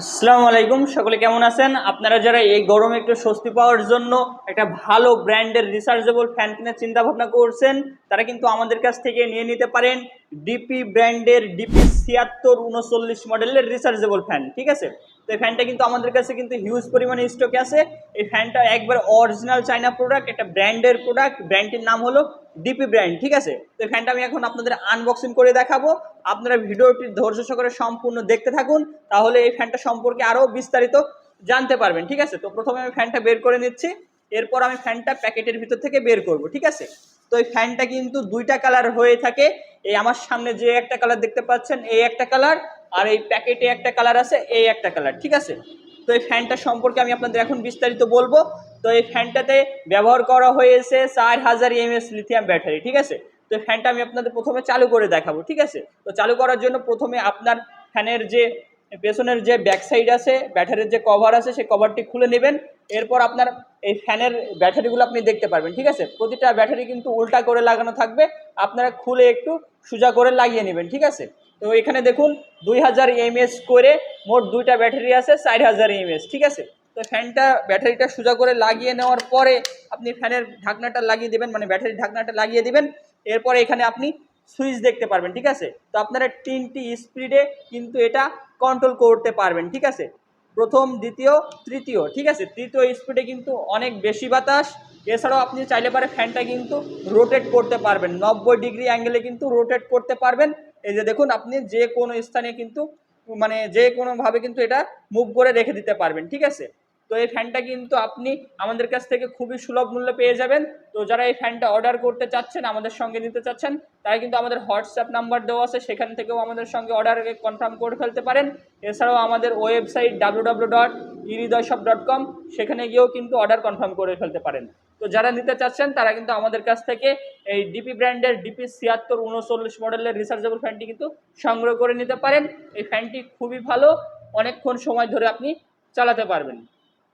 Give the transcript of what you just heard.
আসসালামু আলাইকুম, সকলে কেমন আছেন? আপনারা যারা এই গরমে একটু স্বস্তি পাওয়ার জন্য একটা ভালো ব্র্যান্ডের রিসার্চেবল ফ্যান কেনার চিন্তা ভাবনা করছেন, তারা কিন্তু আমাদের কাছ থেকে নিয়ে নিতে পারেন ডিপি ব্র্যান্ডের ডিপি ছিয়াত্তর উনচল্লিশ মডেলের রিসার্চেবল ফ্যান, ঠিক আছে? তো এই ফ্যানটা কিন্তু আমাদের কাছে কিন্তু হিউজ পরিমাণে স্টকে আছে। এই ফ্যানটা একবার অরিজিনাল চাইনা প্রোডাক্ট একটা ব্র্যান্ডের প্রোডাক্ট ব্র্যান্ডটির নাম হলো ডিপি ব্র্যান্ড, ঠিক আছে? তো এই ফ্যানটা আমি এখন আপনাদের আনবক্সিং করে দেখাবো। আপনারা ভিডিওটি ধৈর্য সহকারে সম্পূর্ণ দেখতে থাকুন, তাহলে এই ফ্যানটা সম্পর্কে আরও বিস্তারিত জানতে পারবেন, ঠিক আছে? তো প্রথমে আমি ফ্যানটা বের করে নিচ্ছি, এরপর আমি ফ্যানটা প্যাকেটের ভিতর থেকে বের করব, ঠিক আছে? তো এই ফ্যানটা কিন্তু দুইটা কালার হয়ে থাকে, এই আমার সামনে যে একটা কালার দেখতে পাচ্ছেন, এই একটা কালার আর এই প্যাকেটে একটা কালার আছে, এই একটা কালার ঠিক আছে? তো এই ফ্যানটা সম্পর্কে আমি আপনাদের এখন বিস্তারিত বলব। তো এই ফ্যানটাতে ব্যবহার করা হয়েছে চার হাজার এমএস লিথিয়াম ব্যাটারি ঠিক আছে? তো ফ্যানটা আমি আপনাদের প্রথমে চালু করে দেখাবো, ঠিক আছে? তো চালু করার জন্য প্রথমে আপনার ফ্যানের যে পেছনের যে ব্যাক সাইড আছে ব্যাটারির যে কভার আছে, সেই কভারটি খুলে নেবেন। এরপর আপনার এই ফ্যানের ব্যাটারিগুলো আপনি দেখতে পারবেন, ঠিক আছে? প্রতিটা ব্যাটারি কিন্তু উল্টা করে লাগানো থাকবে। আপনারা খুলে একটু সোজা করে লাগিয়ে নেবেন, ঠিক আছে? তো এখানে দেখুন, দুই হাজার এমএস করে মোট দুইটা ব্যাটারি আছে, চার হাজার এমএস ঠিক আছে? তো ফ্যানটা ব্যাটারিটা সোজা করে লাগিয়ে নেওয়ার পরে আপনি ফ্যানের ঢাকনাটা লাগিয়ে দেবেন মানে ব্যাটারির ঢাকনাটা লাগিয়ে দেবেন। এরপরে এখানে আপনি সুইচ দেখতে পারবেন, ঠিক আছে? তো আপনারা তিনটি স্পিডে কিন্তু এটা কন্ট্রোল করতে পারবেন, ঠিক আছে? প্রথম, দ্বিতীয়, তৃতীয়, ঠিক আছে? তৃতীয় স্পিডে কিন্তু অনেক বেশি বাতাস। এছাড়াও আপনি চাইলে পারে ফ্যানটা কিন্তু রোটেট করতে পারবেন। নব্বই ডিগ্রি অ্যাঙ্গেলে কিন্তু রোটেট করতে পারবেন। এই যে দেখুন, আপনি যে কোনো স্থানে কিন্তু মানে যে কোনোভাবে কিন্তু এটা মুভ করে রেখে দিতে পারবেন, ঠিক আছে? তো এই ফ্যানটা কিন্তু আপনি আমাদের কাছ থেকে খুবই সুলভ মূল্যে পেয়ে যাবেন। তো যারা এই ফ্যানটা অর্ডার করতে চাচ্ছেন, আমাদের সঙ্গে নিতে চাচ্ছেন, তারা কিন্তু আমাদের হোয়াটসঅ্যাপ নাম্বার দেওয়া আছে, সেখান থেকেও আমাদের সঙ্গে অর্ডার কনফার্ম করে ফেলতে পারেন। এছাড়াও আমাদের ওয়েবসাইট ডাব্লু ডাব্লু ডট ইরিদয় শপ ডট কম সেখানে গিয়েও কিন্তু অর্ডার কনফার্ম করে ফেলতে পারেন। তো যারা নিতে চাচ্ছেন, তারা কিন্তু আমাদের কাছ থেকে এই ডিপি ব্র্যান্ডের ডিপি ছিয়াত্তর উনচল্লিশ মডেলের রিসার্চেবল ফ্যানটি কিন্তু সংগ্রহ করে নিতে পারেন। এই ফ্যানটি খুবই ভালো, অনেকক্ষণ সময় ধরে আপনি চালাতে পারবেন।